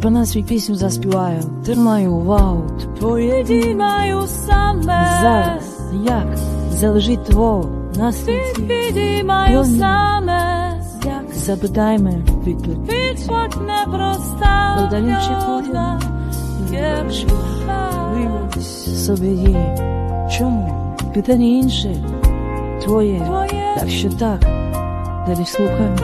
про нас свій пісню заспіваю. Тримаю увагу. Твоє діймаю саме. Зараз як залежить твого настрій. твій. Підіймаю саме. Як запитайме відповідь. Відчуть непроста. Додалючи правда. Є Вибач собі її. Чому? Питання інше. Твоє. Твоє Так що так. Далі слухаємо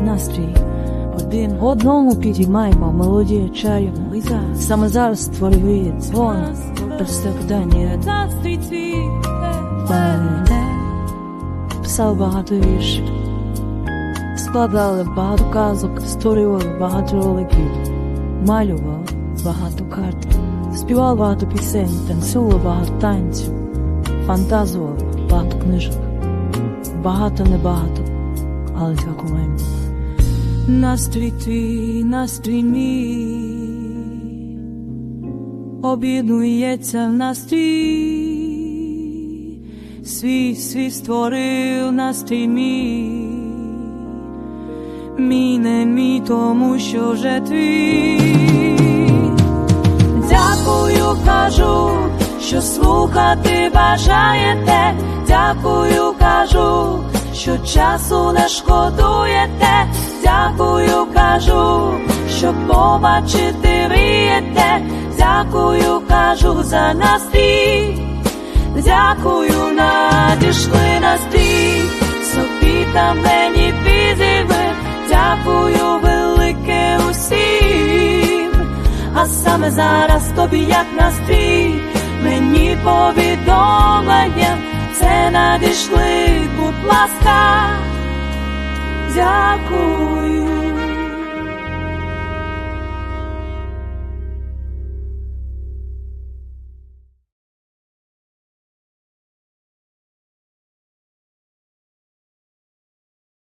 настрій. Один одному підіймаємо мелодію чарівну. І саме зараз створює дзвон. Пане, писав багато віршів, складали багато казок, створював багато роликів, малював багато карт, співав багато пісень, танцював багато танців, фантазував багато книжок, багато небагато, але так у. Настрій твій, настрій мій. Об'єднується в настрій. Свій свій створив настрій мій. Мій не мій, тому що вже твій. Дякую, кажу, що слухати бажаєте. Дякую, що часу не шкодуєте. Дякую, кажу, що побачити мрієте. Дякую, кажу за настрій. Дякую, надійшли настрій. Собі та мені підійми. Дякую, велике усім. А саме зараз тобі як настрій, мені повідомлення, це надійшли, будь ласка, дякую.